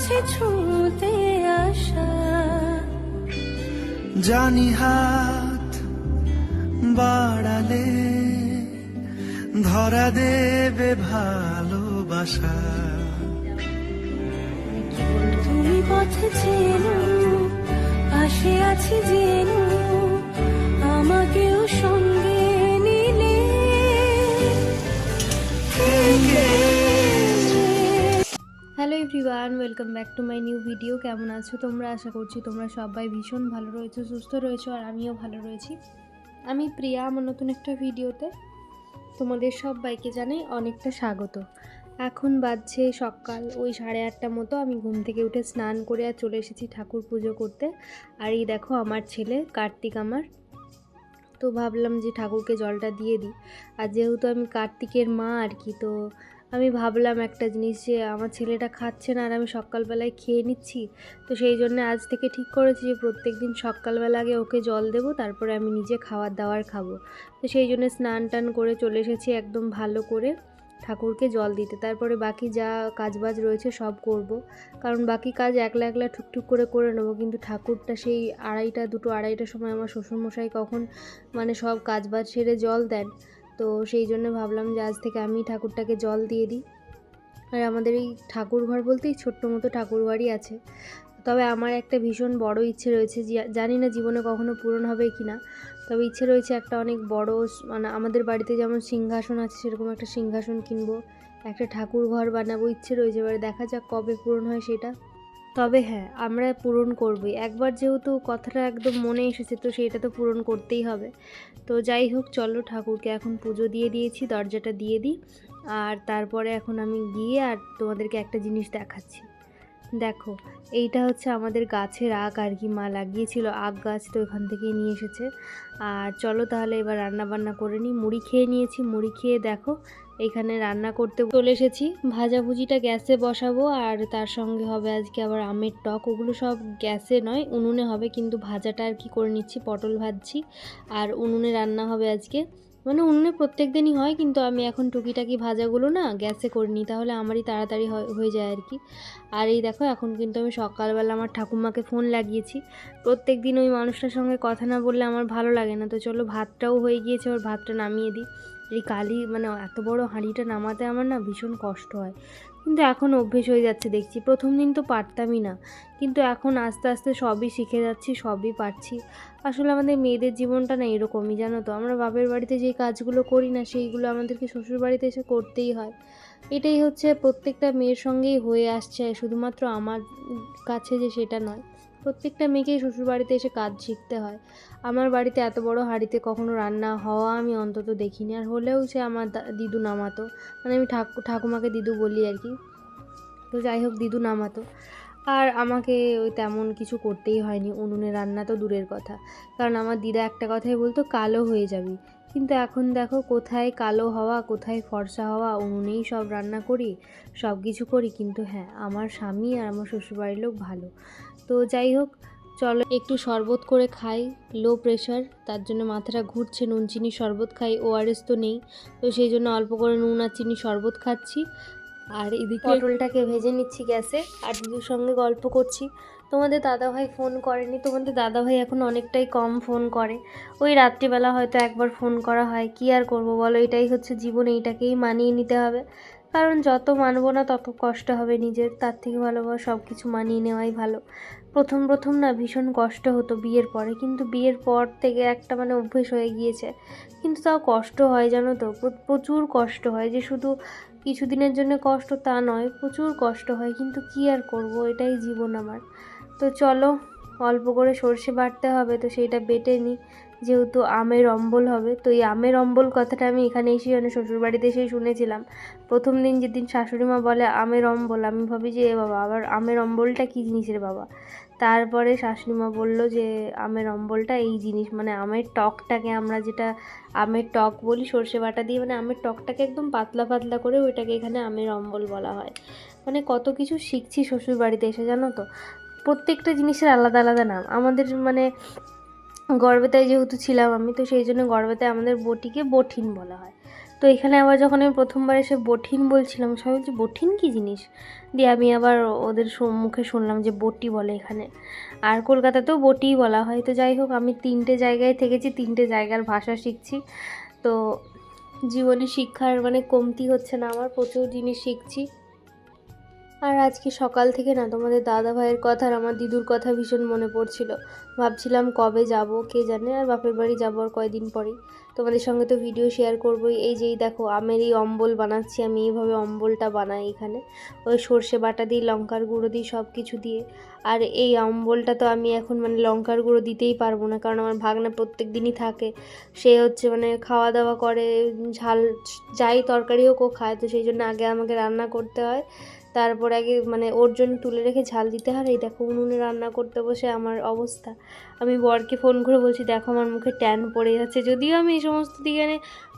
মাঝে ছুঁতে আসা। জানি হাত বাড়ালে ধরা দেবে ভালোবাসা। তুমি পথে চেনো পাশে আছি জেনো everyone welcome back to my new video কেমন আছো তোমরা? আশা করছি তোমরা সবাই ভীষণ ভালো রয়েছো, সুস্থ রয়েছো, আর আমিও ভালো রয়েছি। আমি প্রিয়া, আমার নতুন একটা ভিডিওতে তোমাদের সবাইকে জানাই অনেকটা স্বাগত। এখন বাজছে সকাল, ওই সাড়ে আটটা মতো। আমি ঘুম থেকে উঠে স্নান করে আর চলে এসেছি ঠাকুর পুজো করতে। আর এই দেখো আমার ছেলে, কার্তিক আমার। তো ভাবলাম যে ঠাকুরকে জলটা দিয়ে দিই। আর যেহেতু আমি কার্তিকের মা আর কি, তো আমি ভাবলাম একটা জিনিস যে আমার ছেলেটা খাচ্ছে না আর আমি সকালবেলায় খেয়ে নিচ্ছি, তো সেই জন্য আজ থেকে ঠিক করেছি যে প্রত্যেক দিন সকালবেলা আগে ওকে জল দেবো, তারপরে আমি নিজে খাওয়ার দাওয়ার খাব। তো সেই জন্য স্নান টান করে চলে এসেছি একদম ভালো করে ঠাকুরকে জল দিতে। তারপরে বাকি যা কাজবাজ রয়েছে সব করব। কারণ বাকি কাজ একলা একলা ঠুকঠুক করে করে নেব, কিন্তু ঠাকুরটা সেই আড়াইটা, দুটো আড়াইটার সময় আমার শ্বশুরমশাই কখন মানে সব কাজবাজ সেরে জল দেন। তো সেই জন্য ভাবলাম যে আজ থেকে আমি ঠাকুরটাকে জল দিয়ে দিই। আর আমাদের এই ঠাকুর ঘর বলতেই ছোট্ট মতো ঠাকুর বাড়ি আছে। তবে আমার একটা ভীষণ বড় ইচ্ছে রয়েছে জানি না জীবনে কখনো পূরণ হবে কি না। তবে ইচ্ছে রয়েছে একটা অনেক বড় মানে আমাদের বাড়িতে যেমন সিংহাসন আছে, সেরকম একটা সিংহাসন কিনবো, একটা ঠাকুর ঘর বানাবো, ইচ্ছে রয়েছে। এবারে দেখা যাক কবে পূরণ হয় সেটা। তবে হ্যাঁ আমরা পূরণ করবই। একবার যেহেতু কথাটা একদম মনে এসেছে, তো সেটা তো পূরণ করতেই হবে। তো যাই হোক, চলো ঠাকুরকে এখন পুজো দিয়ে দিয়েছি, দরজাটা দিয়ে দিই। আর তারপরে এখন আমি গিয়ে আর তোমাদেরকে একটা জিনিস দেখাচ্ছি। দেখো, এইটা হচ্ছে আমাদের গাছের আগ আর কি, মা লাগিয়েছিল আগ গাছ তো এখান থেকেই নিয়ে এসেছে। আর চলো তাহলে এবার রান্না বান্না করে নিই। মুড়ি খেয়ে নিয়েছি, মুড়ি খেয়ে দেখো এইখানে রান্না করতে চলে এসেছি। ভাজাভুজিটা গ্যাসে বসাবো আর তার সঙ্গে হবে আজকে আবার আমের টক। ওগুলো সব গ্যাসে নয়, উনুনে হবে। কিন্তু ভাজাটা আর কি করে নিচ্ছি? পটল ভাজছি। আর উনুনে রান্না হবে আজকে মানে উনুনে প্রত্যেক দিনই হয়, কিন্তু আমি এখন টুকিটাকি ভাজাগুলো না গ্যাসে করে নিই, তাহলে আমারই তাড়াতাড়ি হয়- যায় আর কি আর এই দেখো, এখন কিন্তু আমি সকালবেলা আমার ঠাকুমাকে ফোন লাগিয়েছি। প্রত্যেক দিন ওই মানুষটার সঙ্গে কথা না বললে আমার ভালো লাগে না। তো চলো, ভাতটাও হয়ে গিয়েছে, ওর ভাতটা নামিয়ে দিই। এই কালি মানে এত বড় হাঁড়িটা নামাতে আমার না ভীষণ কষ্ট হয়। কিন্তু এখন অভ্যেস হয়ে যাচ্ছে দেখছি। প্রথম দিন তো পারতামই না। কিন্তু এখন আস্তে আস্তে সবই শিখে যাচ্ছি, সবই পারছি। আসলে আমাদের মেয়েদের জীবনটা না এরকমই, জানো তো? আমরা বাপের বাড়িতে যে কাজগুলো করি না, সেইগুলো আমাদেরকে শ্বশুর বাড়িতে এসে করতেই হয়। এটাই হচ্ছে প্রত্যেকটা মেয়ের সঙ্গেই হয়ে আসছে, শুধুমাত্র আমার কাছে যে সেটা নয়। প্রত্যেকটা মেয়েকেই শ্বশুর বাড়িতে এসে কাজ শিখতে হয়। আমার বাড়িতে এত বড় হাঁড়িতে কখনো রান্না হওয়া আমি অন্তত দেখিনি। আর হলেও সে আমার দিদু নামাতো। মানে আমি ঠাকু ঠাকুমাকে দিদু বলি আর কি। তো যাই হোক, দিদু নামাতো। আর আমাকে ওই তেমন কিছু করতেই হয়নি। উনুনে রান্না তো দূরের কথা। কারণ আমার দিদা একটা কথাই বলতো, কালো হয়ে যাবি। কিন্তু এখন দেখো কোথায় কালো হওয়া, কোথায় ফর্সা হওয়া, উনুনেই সব রান্না করি, সব কিছু করি। কিন্তু হ্যাঁ আমার স্বামী আর আমার শ্বশুরবাড়ির লোক ভালো। তো যাই হোক, চলো একটু শরবত করে খাই লো প্রেশার তার জন্য মাথাটা ঘুরছে, নুন, চিনি, শরবত খাই ওআরএস তো নেই। তো সেই জন্য অল্প করে নুন আর চিনি, শরবত খাচ্ছি। আর এদিকে পটলটাকে ভেজে নিচ্ছি গ্যাসে, আর দিদির সঙ্গে গল্প করছি। তোমাদের দাদাভাই ফোন করেনি, তোমাদের দাদাভাই এখন অনেকটাই কম ফোন করে। ওই রাত্রিবেলা হয়তো একবার ফোন করা হয়, কি আর করব বলো? এটাই হচ্ছে জীবন, এইটাকেই মানিয়ে নিতে হবে। কারণ যত মানবো না, তত কষ্ট হবে নিজের। তার থেকে ভালো সব কিছু মানিয়ে নেওয়াই ভালো। প্রথম প্রথম না ভীষণ কষ্ট হতো বিয়ের পরে। কিন্তু বিয়ের পর থেকে একটা মানে অভ্যেস হয়ে গিয়েছে। কিন্তু তাও কষ্ট হয় জানো তো? প্রচুর কষ্ট হয়। যে শুধু কিছুদিনের জন্য কষ্ট তা নয়, প্রচুর কষ্ট হয়। কিন্তু কি আর করব? এটাই জীবন আমার। তো চলো, অল্প করে সর্ষে বাটতে হবে তো সেইটা বেটে নিই। যেহেতু আমের অম্বল হবে, তো এই আমের অম্বল কথাটা আমি এখানে এসে মানে শ্বশুরবাড়িতে এসেই শুনেছিলাম। প্রথম দিন যেদিন শাশুড়ি মা বলে আমের অম্বল, আমি ভাবি যে এ বাবা, আবার আমের অম্বলটা কী জিনিসের বাবা? তারপরে শাশুড়ি মা বলল যে আমের অম্বলটা এই জিনিস মানে আমের টকটাকে আমরা যেটা আমের টক বলি, সর্ষে বাটা দিয়ে মানে আমের টকটাকে একদম পাতলা পাতলা করে ওইটাকে এখানে আমের অম্বল বলা হয়। মানে কত কিছু শিখছি শ্বশুরবাড়িতে এসে, জানো তো? প্রত্যেকটা জিনিসের আলাদা আলাদা নাম। আমাদের মানে গড়বেতায় যেহেতু ছিলাম আমি, তো সেই জন্য গড়বেতায় আমাদের বটিকে বঠিন বলা হয়। তো এখানে আবার যখন আমি প্রথমবার এসে বঠিন বলছিলাম, সবাই বলছে, বঠিন কী জিনিস? দিয়ে আমি আবার ওদের মুখে শুনলাম যে বটি বলে এখানে। আর কলকাতাতেও বটিই বলা হয়। তো যাই হোক, আমি তিনটে জায়গায় থেকেছি, তিনটে জায়গার ভাষা শিখছি। তো জীবনে শিক্ষার মানে কমতি হচ্ছে না। আমার প্রচুর জিনিস শিখছি। আর আজকে সকাল থেকে না তোমাদের দাদা ভাইয়ের কথা আর আমার দিদুর কথা ভীষণ মনে পড়ছিল। ভাবছিলাম কবে যাব, কে জানে? আর বাপের বাড়ি যাব আর কয়দিন পরেই। তোমাদের সঙ্গে তো ভিডিও শেয়ার করবোই। এই যেই দেখো, আমের এই অম্বল বানাচ্ছি আমি, এইভাবে অম্বলটা বানাই এখানে। ওই সর্ষে বাটা দিই লঙ্কার গুঁড়ো দিই সব কিছু দিয়ে। আর এই অম্বলটা তো আমি এখন মানে লঙ্কার গুঁড়ো দিতেই পারব না, কারণ আমার ভাগনা প্রত্যেক দিনই থাকে। সে হচ্ছে মানে খাওয়া দাওয়া করে, ঝাল, যাই তরকারি হোক ও খায়, তো সেই জন্য আগে আমাকে রান্না করতে হয়। তারপর আগে মানে ওর জন্য তুলে রেখে ঝাল দিতে হয় এই দেখো উনুনে রান্না করতে বসে আমার অবস্থা। আমি বরকে ফোন করে বলছি, দেখো আমার মুখে ট্যান পড়ে যাচ্ছে। যদিও আমি এই সমস্ত দিকে মানে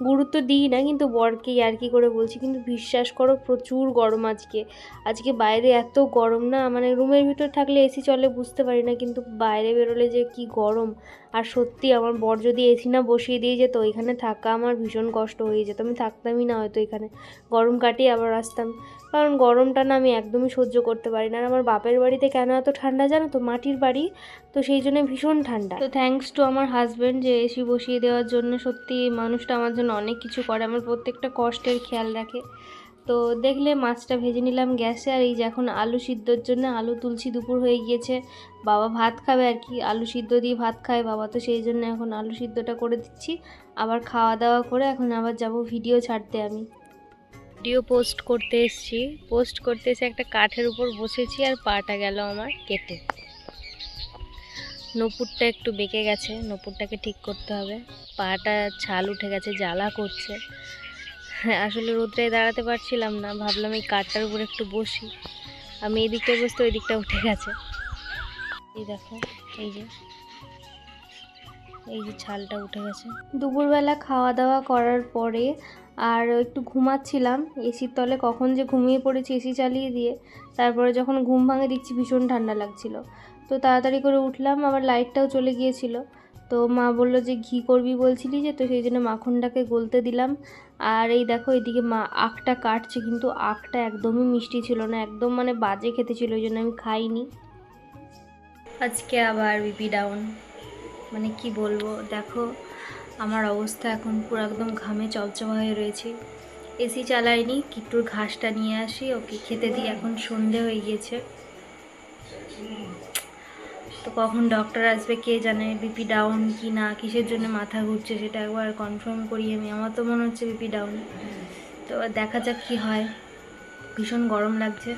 গুরুত্ব দিই না, কিন্তু বরকে আর কি করে বলছি। কিন্তু বিশ্বাস করো, প্রচুর গরম আজকে। আজকে বাইরে এত গরম না মানে রুমের ভিতর থাকলে এসি চলে বুঝতে পারি না, কিন্তু বাইরে বেরোলে যে কি গরম। আর সত্যি আমার বর যদি এসি না বসিয়ে দিয়ে যেত, এখানে থাকা আমার ভীষণ কষ্ট হয়ে যেত। আমি থাকতামই না হয়তো এখানে। গরম কাটিয়ে আবার আসতাম। কারণ গরমটা না আমি একদমই সহ্য করতে পারি না। আর আমার বাপের বাড়িতে কেন এত ঠান্ডা জানো তো? মাটির বাড়ি। তো সেই জন্য ভীষণ ঠান্ডা। তো থ্যাঙ্কস টু আমার হাজব্যান্ড যে এসি বসিয়ে দেওয়ার জন্য সত্যি মানুষটা আমার জন্য অনেক কিছু করে আমার প্রত্যেকটা কষ্টের খেয়াল রাখে। তো দেখলে মাছটা ভেজে নিলাম গ্যাসে আর এই যে এখন আলু সিদ্ধর জন্য আলু তুলছি দুপুর হয়ে গিয়েছে। বাবা ভাত খাবে আর কি আলু সিদ্ধ দিয়ে ভাত খায় বাবা তো সেই জন্য এখন আলু সিদ্ধটা করে দিচ্ছি। আবার খাওয়া দাওয়া করে এখন আবার যাব ভিডিও ছাড়তে আমি। ভিডিও পোস্ট করতে এসেছি। পোস্ট করতে এসে একটা কাঠের উপর বসেছি আর পাটা গেল আমার কেটে। নপুরটা একটু বেঁকে গেছে, নপুরটাকে ঠিক করতে হবে। পাটা ছাল উঠে গেছে, জ্বালা করছে। আসলে রোদ্রায় দাঁড়াতে পারছিলাম না, ভাবলাম এই কাঠটার উপর একটু বসি। আমি এই বসতে ওই দিকটা উঠে গেছে। এই দেখো, এই যে এই যে ছালটা উঠে গেছে। দুপুরবেলা খাওয়া দাওয়া করার পরে আর একটু ঘুমাচ্ছিলাম। এসির তলে কখন যে ঘুমিয়ে পড়েছি, এসি চালিয়ে দিয়ে। তারপরে যখন ঘুম ভাঙে, দেখছি ভীষণ ঠান্ডা লাগছিল। তো তাড়াতাড়ি করে উঠলাম, আবার লাইটটাও চলে গিয়েছিল। তো মা বলল যে, ঘি করবি বলছিলি যে, তো সেই জন্য মাখনটাকে গলতে দিলাম। আর এই দেখো, এদিকে মা আখটা কাটছে, কিন্তু আখটা একদমই মিষ্টি ছিল না, একদম মানে বাজে খেতে ছিল ওই জন্য আমি খাইনি। আজকে আবার বিপি ডাউন। মানে কি বলব, দেখো, আমার অবস্থা এখন পুরো একদম ঘামে চপচপা হয়ে রয়েছে। এসি চালাইনি, কিট্টুর ঘাসটা নিয়ে আসি, ওকে খেতে দিই, এখন সন্ধে হয়ে গিয়েছে। তো কখন ডক্টর আসবে, কে জানে বিপি ডাউন কি না কিসের জন্য মাথা ঘুরছে সেটা একবার কনফার্ম করি আমি। আমার তো মনে হচ্ছে বিপি ডাউন তো দেখা যাক কি হয়। ভীষণ গরম লাগছে।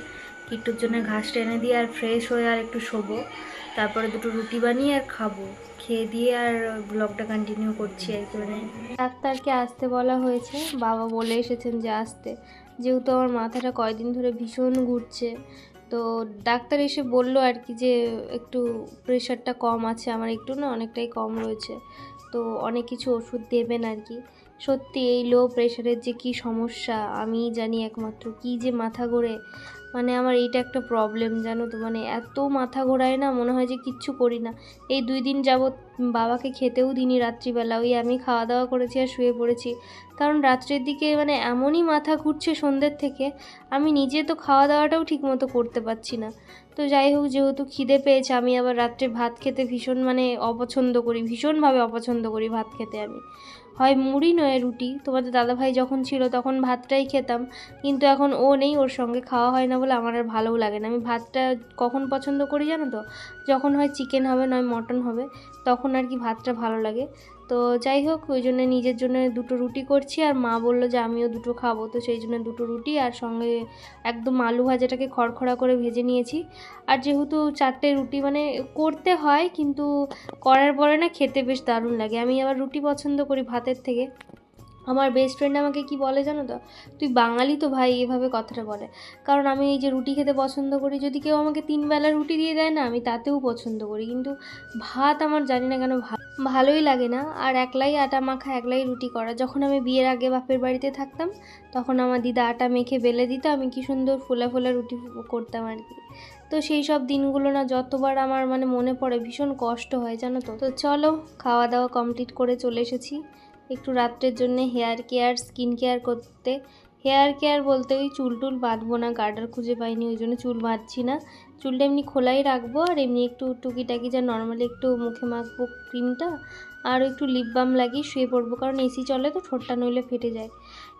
কিট্টুর জন্য ঘাস টেনে দিয়ে আর ফ্রেশ হয়ে আর একটু শোবো। তারপরে দুটো রুটি বানিয়ে আর খাব। খেয়ে দিয়ে আর ব্লগটা কন্টিনিউ করছি আর কি। মানে ডাক্তারকে আসতে বলা হয়েছে। বাবা বলে এসেছেন যে আসতে। যেহেতু আমার মাথাটা কয়দিন ধরে ভীষণ ঘুরছে। তো ডাক্তার এসে বলল আর কি যে, একটু প্রেশারটা কম আছে, আমার একটু না অনেকটাই কম রয়েছে। তো অনেক কিছু ওষুধ দেবেন আর কি। সত্যি এই লো প্রেশারের যে কি সমস্যা আমি জানি একমাত্র কি যে মাথা ঘোরে। মানে আমার এইটা একটা প্রবলেম জানো তো? মানে এত মাথা ঘোরায় না, মনে হয় যে কিচ্ছু করি না। এই দুই দিন যাবৎ বাবাকে খেতেও দিনি রাত্রিবেলা। ওই আমি খাওয়া দাওয়া করেছি আর শুয়ে পড়েছি। কারণ রাত্রের দিকে মানে এমনই মাথা ঘুরছে সন্ধ্যের থেকে, আমি নিজে তো খাওয়া দাওয়াটাও ঠিকমতো করতে পারছি না। তো যাই হোক, যেহেতু খিদে পেয়েছে, আমি আবার রাত্রে ভাত খেতে ভীষণ মানে অপছন্দ করি, ভীষণভাবে অপছন্দ করি ভাত খেতে আমি। হয় মুড়ি নয়, রুটি। তোমাদের দাদাভাই যখন ছিল তখন ভাতটাই খেতাম, কিন্তু এখন ও নেই, ওর সঙ্গে খাওয়া হয় না বলে আমার আর ভালোও লাগে না। আমি ভাতটা কখন পছন্দ করি জানো তো? যখন হয় চিকেন হবে, নয় মটন হবে। তখন আর কি ভাতটা ভালো লাগে। তো যাই হোক, ওই জন্য নিজের জন্য দুটো রুটি করছি আর মা বলল যে আমিও দুটো খাব। তো সেই জন্য দুটো রুটি আর সঙ্গে একদম আলু ভাজাটাকে খড়খড়া করে ভেজে নিয়েছি। আর যেহেতু চারটে রুটি মানে করতে হয়, কিন্তু করার পরে না খেতে বেশ দারুণ লাগে। আমি আবার রুটি পছন্দ করি ভাতের থেকে। আমার বেস্ট ফ্রেন্ড আমাকে কি বলে জানো তো? তুই বাঙালি তো ভাই, এভাবে কথাটা বলে। কারণ আমি এই যে রুটি খেতে পছন্দ করি, যদি কেউ আমাকে তিন বেলা রুটি দিয়ে দেয় না, আমি তাতেও পছন্দ করি। কিন্তু ভাত আমার জানি না কেন ভালোই লাগে না। আর একলাই আটা মাখা, একলাই রুটি করা, যখন আমি বিয়ের আগে বাপের বাড়িতে থাকতাম, তখন আমার দিদা আটা মেখে বেলে দিত, আমি কি সুন্দর ফোলা ফোলা রুটি করতাম আর কি। তো সেই সব দিনগুলো না যতবার আমার মানে মনে পড়ে, ভীষণ কষ্ট হয়, জানো তো? তো চলো, খাওয়া দাওয়া কমপ্লিট করে চলে এসেছি। একটু রাত্রের জন্য হেয়ার কেয়ার, স্কিন কেয়ার করতে। হেয়ার কেয়ার বলতে ওই চুল টুল বাঁধবো না, গার্ডার খুঁজে পাইনি, ওই জন্য চুল বাঁধছি না। চুলটা এমনি খোলাই রাখব আর এমনি একটু টুকিটাকি যা নর্মালি একটু মুখে মাখবো ক্রিমটা আর একটু লিপ বাম লাগিয়ে শুয়ে পড়ব, কারণ এসি চলে তো, ঠোঁটটা নইলে ফেটে যায়।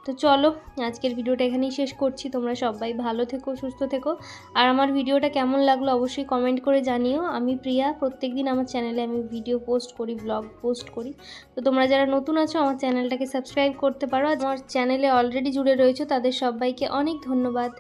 তো চলো, আজকের ভিডিওটা এখানেই শেষ করছি। তোমরা সবাই ভালো থেকো, সুস্থ থেকো। আর আমার ভিডিওটা কেমন লাগল অবশ্যই কমেন্ট করে জানিও। আমি প্রিয়া প্রত্যেক দিন আমার চ্যানেলে আমি ভিডিও পোস্ট করি ব্লগ পোস্ট করি। তো তোমরা যারা নতুন আছো, আমার চ্যানেলটাকে সাবস্ক্রাইব করতে পারো। আমার চ্যানেলে অলরেডি জুড়ে রয়েছে, তাদের সবাইকে অনেক ধন্যবাদ।